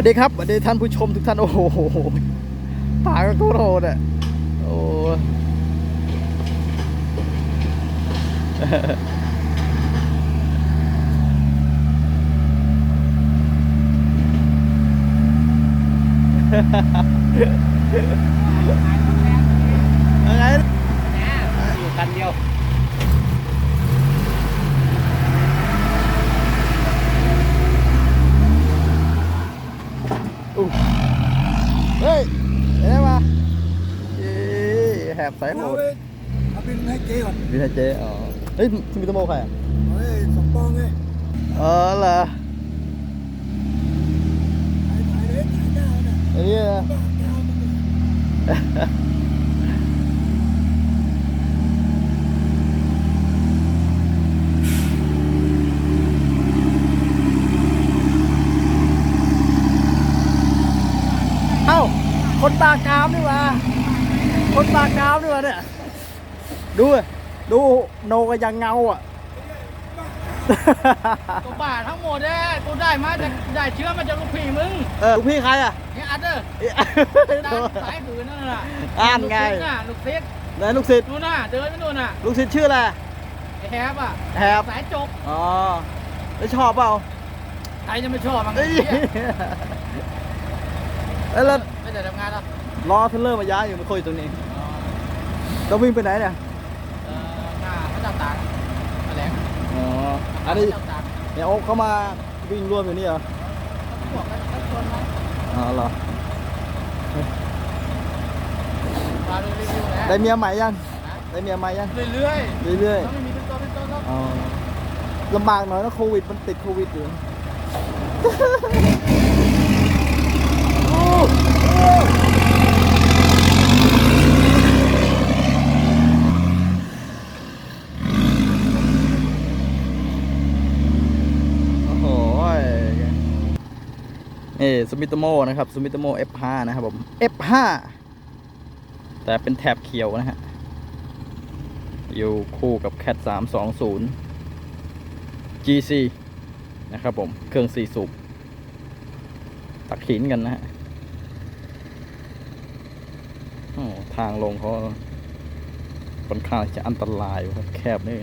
วัสดีครับสวัสดีท่านผู้ชมทุกท่านโอ้โหตาก็โรโหดอะโอ้อะไร อยู่คันเดียว อู้เฮ้ยเห็นไหมมาเอ๊ะแหบสายโหเอาดไปเอาบินให้เจ๊ก่อนวินเจอ๋อเฮ้ยที่มีตะโมใครอะเฮ้ยสมปองไงเออเหรอถ่ายถ่ายเลยถ่ายหน้าน่ะอันนี้นะบ้ากาวมันเนี่ยเอ้าคนตากามนี่หว่าคนตากามนี่หว่าเนี่ย ดูอะดูโนก็ยังเงาอะตัวบ้าทั้งหมดเนี่ยกูได้มาจากได้เชื้อมาจากลูกพี่มึง เออ ลูกพี่ใครอะเนี่ยอัดเด้อเอ๊ะตามสายผืนนั่นน่ะอ่านไงลูกศิษย์น่ะลูกศิษย์ไหนลูกศิษย์นู่นน่ะเดินไปนู่นน่ะ ลูกศิษย์ชื่ออะไรไอ้แฮบอะแหบสายจบ อ๋อ แล้วชอบเปล่าใครจะไม่ชอบมันเอ้ยเนี่ยเอ้ยแล้วไม่ได้ทำงานหรอ กรอเทเลอร์มาย้ายอยู่มาคุยตรงนี้เราวิ่งไปไหนเนี่ยเออหน้าพระเจ้าตากแถลงอ๋ออันนี้พระเจ้าตากเนี่ยโอ๊คเขามาวิ่งร่วมอยู่นี่เหรอเขาบอกให้เขาชวนมาอ๋อเหรอมาดูรีวิวนะได้เมียใหม่ยังได้เมียใหม่ยังเรื่อยเรื่อยๆเขาไม่มีเป็นตัวเป็นตนหรอกๆอ๋อลำบากหน่อยนะโควิดมันติดโควิดอยู่ โอ้โหนี่ สมิตโมนะครับสมิตโม F5 นะครับผม F5 แต่เป็นแถบเขียวนะฮะ อยู่คู่กับ Cat 320 GC นะครับผม เครื่อง4สูบตักหินกันนะฮะทางลงเขาค่อนข้างจะอันตรายครับแคบนี่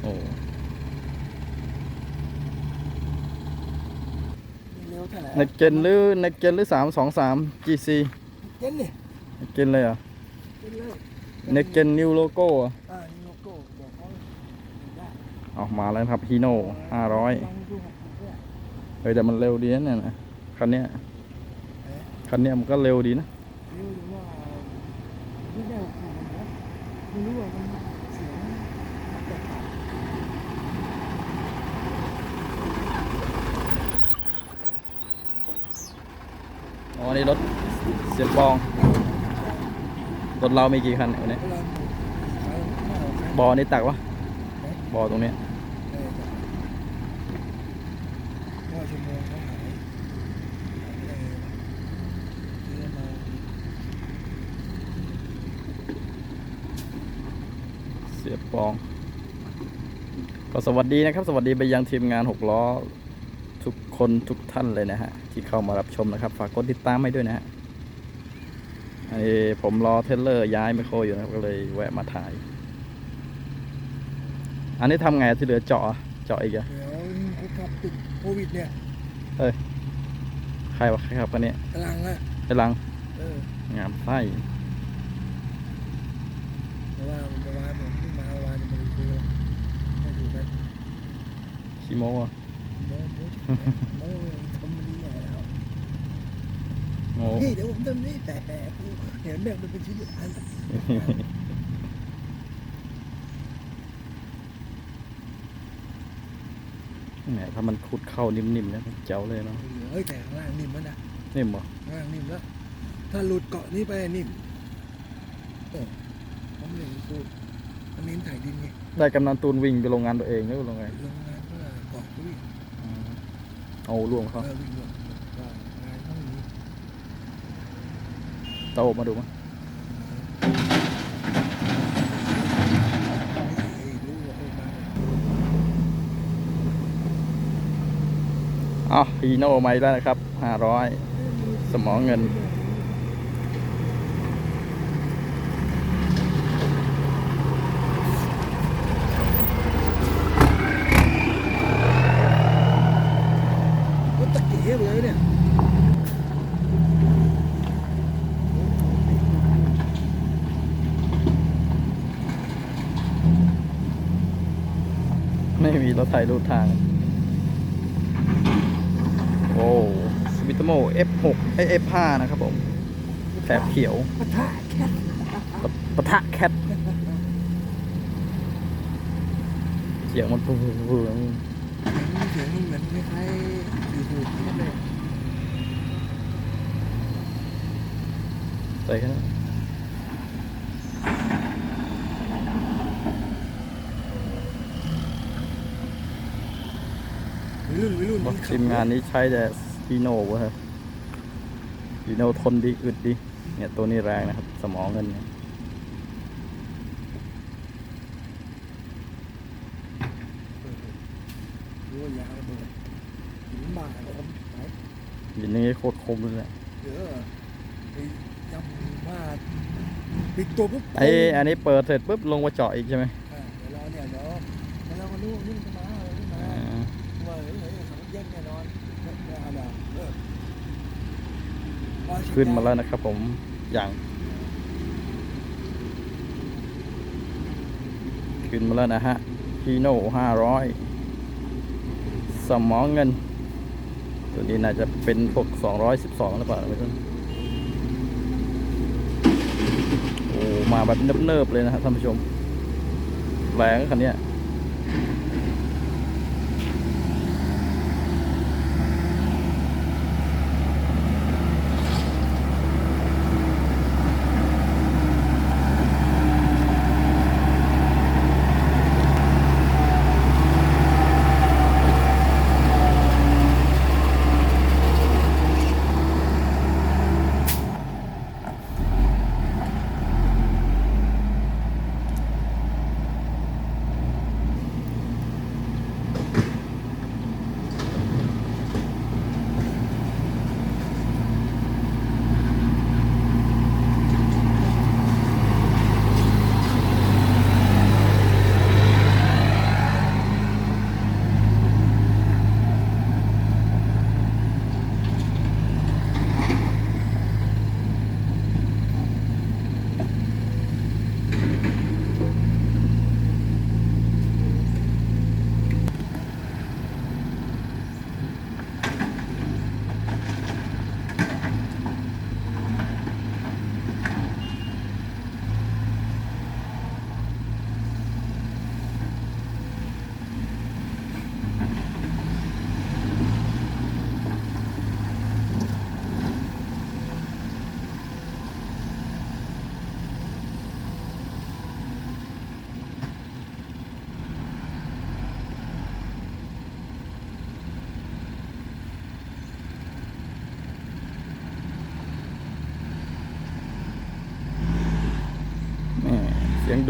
โอ้ เร็วเท่าไหร่ในเกนหรือในเกนหรือสามสองสาม GC เจ๊นี่ในเกนเลยเหรอะเจ๊เลยในเกนนิวโลโก้อะอ่านี่โลโก้บอกเขาได้ออกมาแล้วครับฮีโน่ห้าร้อยลองดูครับเนี่ยเฮ้ยแต่มันเร็วดีนะเนี่ยนะคันเนี้ยคันเนี้ยมันก็เร็วดีนะเร็วหรือว่าไม่ได้ขนาดนั้นไม่รู้ว่ามันเสียงแตกต่าง อ๋อนี่รถเสียบปอง รถเรามีกี่คันเนี่ยวันนี้บอนี่ตักวะบอตรงนี้เสียบปอง ก็สวัสดีนะครับ สวัสดีไปยังทีมงานหกล้อ คนทุกท่านเลยนะฮะ ที่เข้ามารับชมนะครับ ฝากกดติดตามให้ด้วยนะฮะอันนี้ผมรอเทรลเลอร์ย้ายไมโครอยู่นะครับก็เลยแวะมาถ่าย อันนี้ทำไงที่เหลือเจาะอะเจาะอีกอะเดี๋ยวเขาขับติดโควิดเนี่ยใครวะใครครับคันนี้กำลังอะไอ้ลังเอองามไส้เพราะว่าเมื่อวานผมเพิ่งมาเมื่อวานจะมาดูคุยกันไม่ดูกันขี้โม้อะ โม้โม้โม้ทำมันดีใหญ่แล้วโม้พี่เดี๋ยวผมทำนี่แต่แต่กูเห็นเนี่ยมันเป็นชิ้นอันแหมถ้ามันคุดเข้านิ่มๆนะเจ๋วเลยเนาะเฮ้ยแต่ข้างล่างนิ่มแล้วนะนิ่มเหรอข้างล่างนิ่มแล้วถ้าหลุดเกาะนี้ไปนิ่มเออผมเลยพูดอันนี้ถ่ายดินไงได้กำนันตูนวิ่งไปโรงงานตัวเองหรือว่าโรงไงโรงงานก็เกาะวิ่ง เอาล่วงเอเขาอวิ่งลงก็งานต้องมีตาโอบมาดูมั้ยรู้ว่าเออมาคอ๋อฮีโน่มาอีกแล้วนะครับห้าร้อยสมองเงินร ถตะเลยเนี่ยไม่มีเราถไถรูปทาง โอ้สวิตโม F6 เอ้ย F5 นะครับผม แถบเขียวปะทะแค่ปะทะแคทเสียงมันปุ๊บปุ๊บปุ๊บเสียงมันเหมือนคล้าย ๆอยู่หูนั่นเลยใส่แค่นั้นวัยรุ่นวัยรุ่นบอกทีมงานนี้ใช้แต่ฮีโน่วะฮะฮีโน่ทนดีอึดดี เนี่ยตัวนี้แรงนะครับ สมองเงินเนี่ย รู้ว่ายาระเบิดหินบ่าแล้วผมไหน ยินนี้โคตรคมเลยแหละเดี๋ยวไปยำมาปิดตัวปุ๊บไอ้อันนี้เปิดเสร็จปุ๊บลงมาเจาะอีกใช่ไหมอ่าเดี๋ยวเราเนี่ยเดี๋ยวเดี๋ยวเรามาดูนี่มันจะมาอะไรนี่มาอ่าว่าเฮ้ยเฮ้ยขับรถแยกแน่นอนไม่ไม่เอาแล้วเลิกพอเช็คขึ้นมาแล้วนะครับผมอย่าง ขึ้นมาแล้วนะฮะฮีโน่ห้าร้อยสมองเงิน ตัวนี้น่าจะเป็นพวกสองร้อยสิบสองหรือเปล่าไม่รู้โอ้มาแบบเนิบๆเลยนะฮะท่านผู้ชม แรงคันเนี้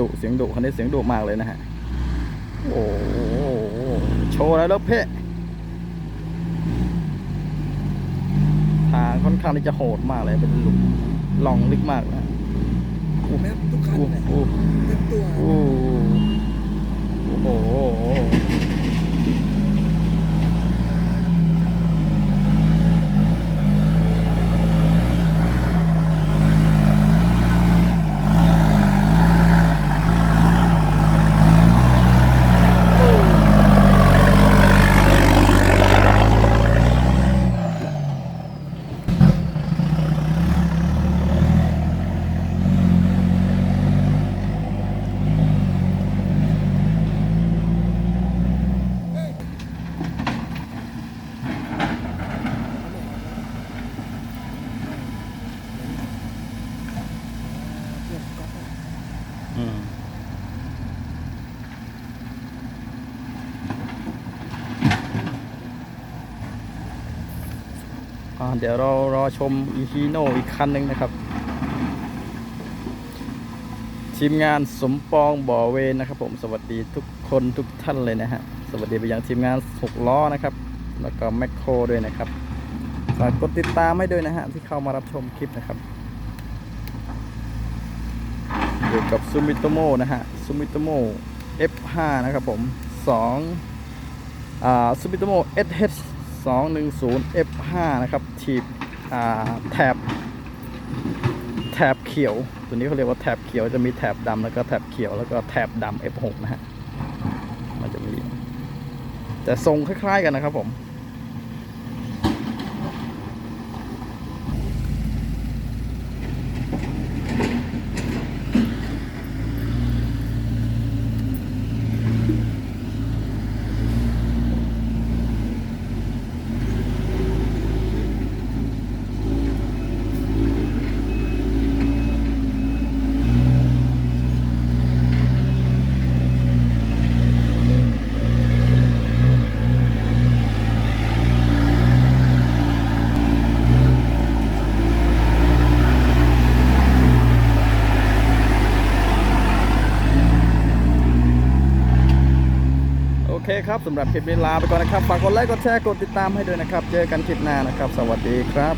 ดุเสียงดุคันนี้เสียงดุมากเลยนะฮะ โอ้โหโชว์แล้วแล้วเพ่ทางค่อนข้างที่จะโหดมากเลยเป็นหลุมหลองลึกมากนะแมปทุกคันโอ้เนี่ยโหเต็มตัวโอ้โห เดี๋ยวเรารอชมอีฮีโนอีกคันหนึ่งนะครับ ทีมงานสมปองบ่อเวนนะครับ ผมสวัสดีทุกคนทุกท่านเลยนะฮะสวัสดีไปยังทีมงานหกล้อนะครับ แล้วก็แมคโครด้วยนะครับฝากกดติดตามให้ด้วยนะฮะที่เข้ามารับชมคลิปนะครับอยู่กับซูมิโตโมนะฮะซูมิโตโม F5 นะครับผม2อ่าซูมิโตโม SH 210 F5 นะครับทีบแถบแถบเขียว ตัวนี้เขาเรียกว่าแถบเขียวจะมีแถบดำแล้วก็แถบเขียวแล้วก็แถบดำ F6 นะฮะมันจะมี แต่ทรงคล้ายๆกันนะครับผม ครับสำหรับคลิปนี้ลาไปก่อนนะครับฝากกดไลค์กดแชร์กดติดตามให้ด้วยนะครับ เจอกันคลิปหน้านะครับ สวัสดีครับ